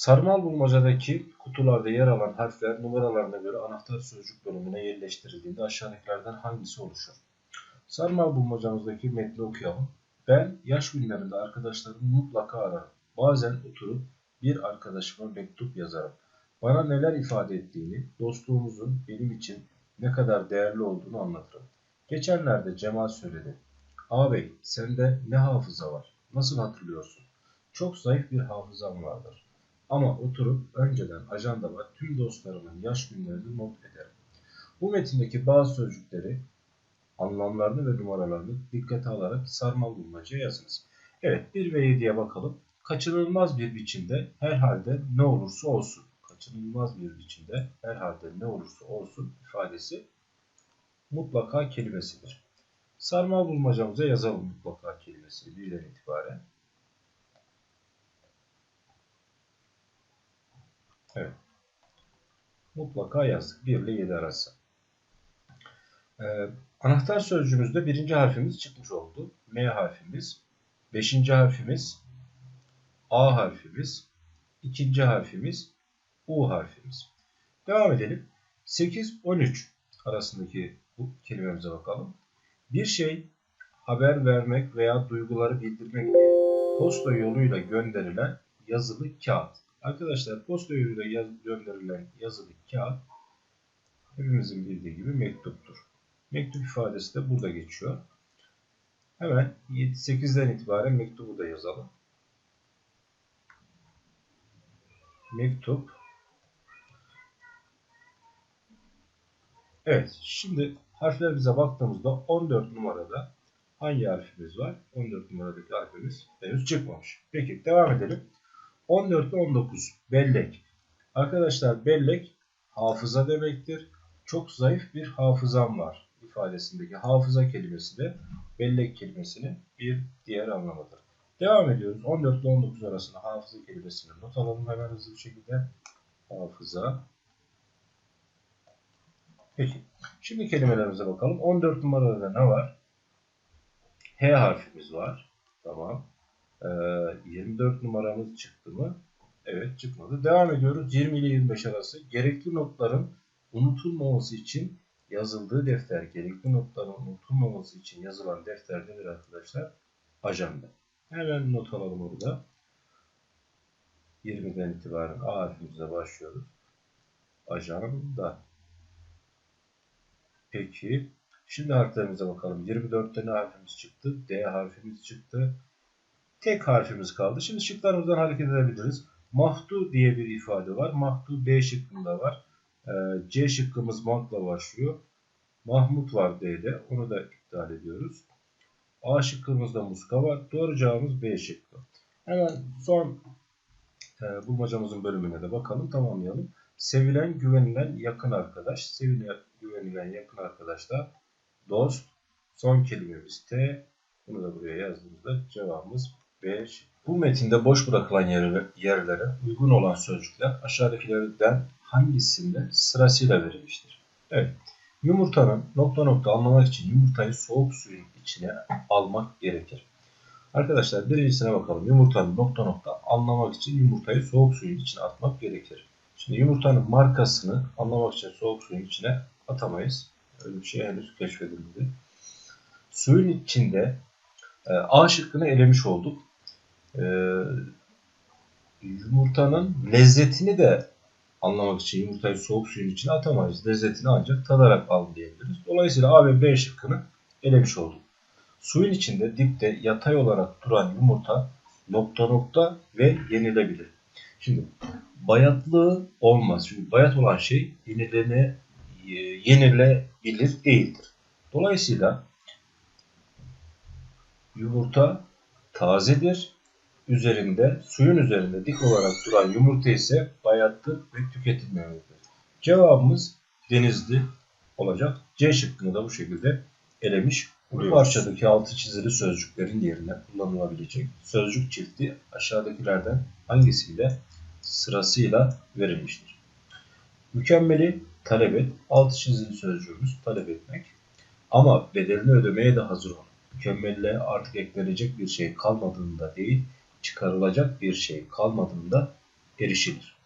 Sarmal bulmacadaki kutularda yer alan harfler numaralarına göre anahtar sözcük bölümüne yerleştirildiğinde aşağıdakilerden hangisi oluşur? Sarmal bulmacamızdaki metni okuyalım. Ben yaş günlerinde arkadaşlarımı mutlaka ararım. Bazen oturup bir arkadaşıma mektup yazarım. Bana neler ifade ettiğini, dostluğumuzun benim için ne kadar değerli olduğunu anlatırım. Geçenlerde Cemal söyledi. Ağabey sende ne hafıza var? Nasıl hatırlıyorsun? Çok zayıf bir hafızam vardır. Ama oturup önceden ajandama tüm dostlarımın yaş günlerini not ederim. Bu metindeki bazı sözcükleri, anlamlarını ve numaralarını dikkate alarak sarmal bulmacaya yazınız. Evet 1 ve 7'ye bakalım. Kaçınılmaz bir biçimde herhalde ne olursa olsun. Kaçınılmaz bir biçimde herhalde ne olursa olsun ifadesi mutlaka kelimesidir. Sarmal bulmacamıza yazalım mutlaka kelimesini birden itibaren. Evet. Mutlaka yazdık. 1 ile 7 arası. Ee, anahtar sözcüğümüzde birinci harfimiz çıkmış oldu. M harfimiz. Beşinci harfimiz. A harfimiz. ikinci harfimiz. U harfimiz. Devam edelim. 8-13 arasındaki bu kelimemize bakalım. Bir şey haber vermek veya duyguları bildirmek diye posta yoluyla gönderilen yazılı kağıt. Arkadaşlar posta yoluyla yaz gönderilen yazılı kağıt hepimizin bildiği gibi mektuptur. Mektup ifadesi de burada geçiyor. Hemen 8'den itibaren mektubu da yazalım. Mektup. Evet, şimdi harflerimize baktığımızda 14 numarada hangi harfimiz var? 14 numaradaki harfimiz henüz çıkmamış. Peki devam edelim. 14 ile 19 bellek. Arkadaşlar bellek hafıza demektir. Çok zayıf bir hafızam var ifadesindeki hafıza kelimesi de bellek kelimesinin bir diğer anlamıdır. Devam ediyoruz. 14 ile 19 arasında hafıza kelimesini not alalım hemen hızlı bir şekilde. Hafıza. Peki. Şimdi kelimelerimize bakalım. 14 numarada ne var? H harfimiz var. Tamam. 24 ee, numaramız çıktı mı? Evet çıkmadı. Devam ediyoruz. 20 ile 25 arası gerekli notların unutulmaması için yazıldığı defter, gerekli notların unutulmaması için yazılan defter nedir arkadaşlar? Ajanda. Hemen not alalım orada. 20'den itibaren A harfimize başlıyoruz. Ajanda. Peki. Şimdi harflerimize bakalım. 24'te ne harfimiz çıktı? D harfimiz çıktı tek harfimiz kaldı. Şimdi şıklarımızdan hareket edebiliriz. Mahtu diye bir ifade var. Mahtu B şıkkında var. Ee, C şıkkımız mantla başlıyor. Mahmut var D'de. Onu da iptal ediyoruz. A şıkkımızda muska var. Doğru cevabımız B şıkkı. Hemen son e, bulmacamızın bölümüne de bakalım. Tamamlayalım. Sevilen, güvenilen, yakın arkadaş. Sevilen, güvenilen, yakın arkadaş da dost. Son kelimemiz T. Bunu da buraya yazdığımızda cevabımız 5. Bu metinde boş bırakılan yerlere uygun olan sözcükler aşağıdakilerden hangisinde sırasıyla verilmiştir? Evet. Yumurtanın nokta nokta anlamak için yumurtayı soğuk suyun içine almak gerekir. Arkadaşlar birincisine bakalım. Yumurtanın nokta nokta anlamak için yumurtayı soğuk suyun içine atmak gerekir. Şimdi yumurtanın markasını anlamak için soğuk suyun içine atamayız. Öyle bir şey henüz keşfedilmedi. Suyun içinde e, A şıkkını elemiş olduk e, yumurtanın lezzetini de anlamak için yumurtayı soğuk suyun içine atamayız. Lezzetini ancak tadarak algılayabiliriz. Dolayısıyla A ve B şıkkını elemiş olduk. Suyun içinde dipte yatay olarak duran yumurta nokta nokta ve yenilebilir. Şimdi bayatlığı olmaz. Çünkü bayat olan şey yenilene, e, yenilebilir değildir. Dolayısıyla yumurta tazedir üzerinde, suyun üzerinde dik olarak duran yumurta ise bayattır ve tüketilmemelidir. Cevabımız denizli olacak. C şıkkını da bu şekilde elemiş Bu parçadaki altı çizili sözcüklerin yerine kullanılabilecek sözcük çifti aşağıdakilerden hangisiyle sırasıyla verilmiştir? Mükemmeli talep et. Altı çizili sözcüğümüz talep etmek. Ama bedelini ödemeye de hazır ol. Mükemmelle artık eklenecek bir şey kalmadığında değil, çıkarılacak bir şey kalmadığında erişilir.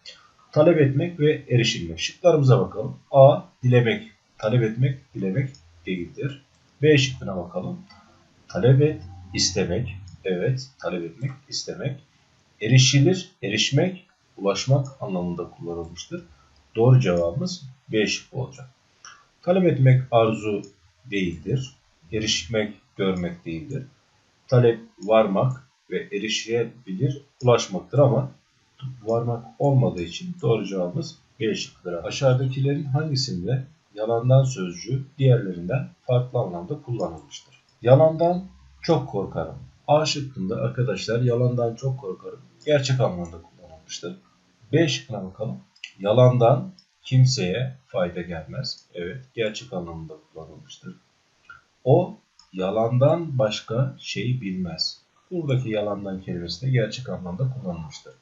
Talep etmek ve erişilmek. Şıklarımıza bakalım. A. Dilemek. Talep etmek, dilemek değildir. B şıkkına bakalım. Talep et, istemek. Evet, talep etmek, istemek. Erişilir, erişmek, ulaşmak anlamında kullanılmıştır. Doğru cevabımız B şıkkı olacak. Talep etmek arzu değildir. Erişmek, görmek değildir. Talep varmak ve erişilebilir ulaşmaktır ama varmak olmadığı için doğru cevabımız B şıkkıdır. Aşağıdakilerin hangisinde yalandan sözcüğü diğerlerinden farklı anlamda kullanılmıştır? Yalandan çok korkarım. A şıkkında arkadaşlar yalandan çok korkarım. Gerçek anlamda kullanılmıştır. B şıkkına bakalım. Yalandan kimseye fayda gelmez. Evet, gerçek anlamında kullanılmıştır. O yalandan başka şey bilmez. Buradaki yalandan kelimesi de gerçek anlamda kullanılmıştır.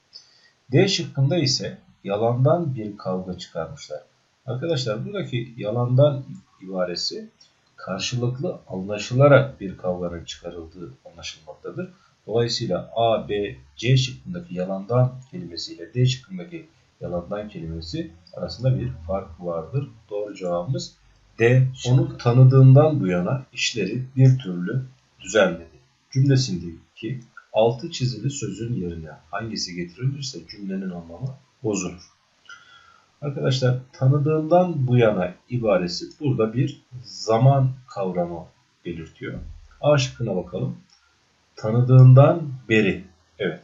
D şıkkında ise yalandan bir kavga çıkarmışlar. Arkadaşlar buradaki yalandan ibaresi karşılıklı anlaşılarak bir kavganın çıkarıldığı anlaşılmaktadır. Dolayısıyla A, B, C şıkkındaki yalandan kelimesiyle D şıkkındaki yalandan kelimesi arasında bir fark vardır. Doğru cevabımız D. Onu tanıdığından bu yana işleri bir türlü düzenledi. Cümlesindeki altı çizili sözün yerine hangisi getirilirse cümlenin anlamı bozulur. Arkadaşlar tanıdığından bu yana ibaresi burada bir zaman kavramı belirtiyor. A şıkkına bakalım. Tanıdığından beri. Evet.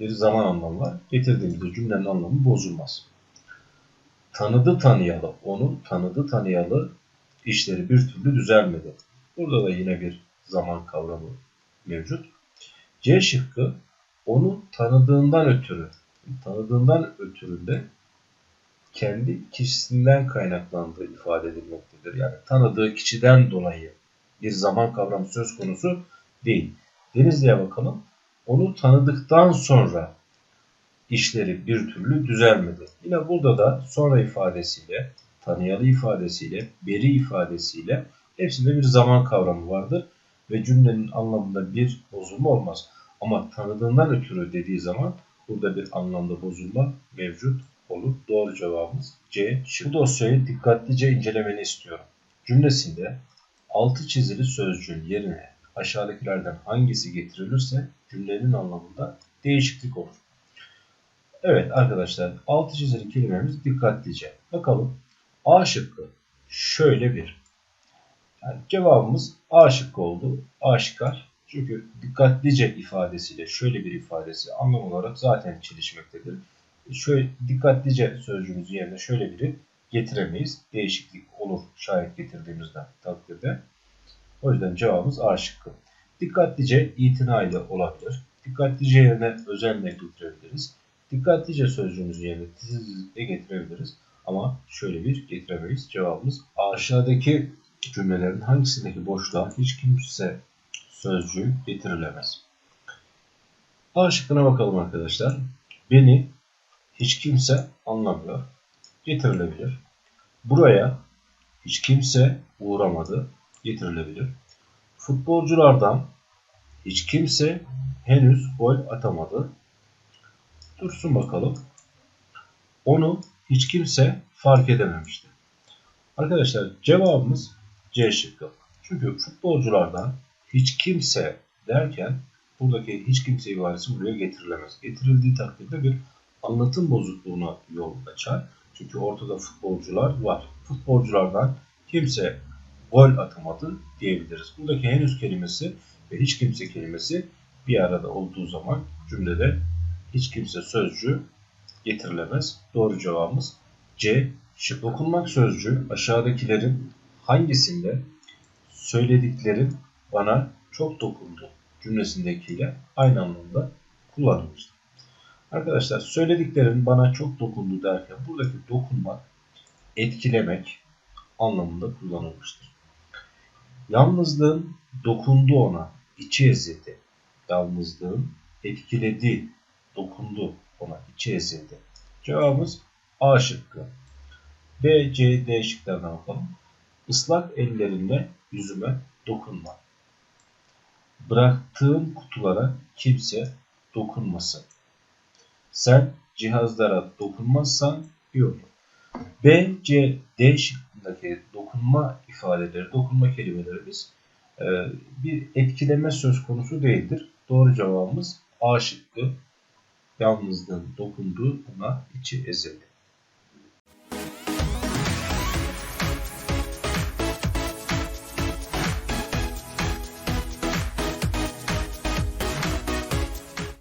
Bir zaman anlamı var. Getirdiğimizde cümlenin anlamı bozulmaz. Tanıdı tanıyalı. Onu tanıdı tanıyalı işleri bir türlü düzelmedi. Burada da yine bir zaman kavramı mevcut. C şıkkı onu tanıdığından ötürü. Tanıdığından ötürü kendi kişisinden kaynaklandığı ifade edilmektedir. Yani tanıdığı kişiden dolayı bir zaman kavramı söz konusu değil. Denizli'ye bakalım. Onu tanıdıktan sonra işleri bir türlü düzelmedi. Yine burada da sonra ifadesiyle, tanıyalı ifadesiyle, beri ifadesiyle hepsinde bir zaman kavramı vardır ve cümlenin anlamında bir bozulma olmaz. Ama tanıdığından ötürü dediği zaman burada bir anlamda bozulma mevcut olur. Doğru cevabımız C. Şu dosyayı dikkatlice incelemeni istiyorum. Cümlesinde altı çizili sözcüğün yerine aşağıdakilerden hangisi getirilirse cümlenin anlamında değişiklik olur. Evet arkadaşlar altı çizili kelimemiz dikkatlice. Bakalım A şıkkı şöyle bir. Yani cevabımız A şıkkı oldu. A şıkkar. Çünkü dikkatlice ifadesiyle şöyle bir ifadesi anlam olarak zaten çelişmektedir. Şöyle dikkatlice sözcüğümüz yerine şöyle biri getiremeyiz. Değişiklik olur şayet getirdiğimizde takdirde. O yüzden cevabımız A şıkkı. Dikkatlice itina ile olabilir. Dikkatlice yerine özenle getirebiliriz. Dikkatlice sözcüğümüz yerine titizlikle getirebiliriz. Ama şöyle bir getiremeyiz. Cevabımız aşağıdaki cümlelerin hangisindeki boşluğa hiç kimse sözcüğü getirilemez. A şıkkına bakalım arkadaşlar. Beni hiç kimse anlamıyor. Getirilebilir. Buraya hiç kimse uğramadı. Getirilebilir. Futbolculardan hiç kimse henüz gol atamadı. Dursun bakalım. Onu hiç kimse fark edememişti. Arkadaşlar cevabımız C şıkkı. Çünkü futbolculardan hiç kimse derken buradaki hiç kimse ibaresi buraya getirilemez. Getirildiği takdirde bir anlatım bozukluğuna yol açar. Çünkü ortada futbolcular var. Futbolculardan kimse gol atamadı diyebiliriz. Buradaki henüz kelimesi ve hiç kimse kelimesi bir arada olduğu zaman cümlede hiç kimse sözcüğü getirilemez. Doğru cevabımız C. Şık dokunmak sözcüğü aşağıdakilerin hangisinde söylediklerin bana çok dokundu cümlesindekiyle aynı anlamda kullanılmıştır. Arkadaşlar söylediklerin bana çok dokundu derken buradaki dokunmak, etkilemek anlamında kullanılmıştır. Yalnızlığın dokundu ona, içi ezildi. Yalnızlığın etkiledi, dokundu ona, içi ezildi. Cevabımız A şıkkı. B, C, D şıklarına bakalım. Islak ellerinle yüzüme dokunma. Bıraktığım kutulara kimse dokunmasın. Sen cihazlara dokunmazsan iyi olur. B, C, D şıkkındaki dokunma ifadeleri, dokunma kelimelerimiz e, bir etkileme söz konusu değildir. Doğru cevabımız A şıkkı. Yalnızlığın dokunduğu buna içi ezeli.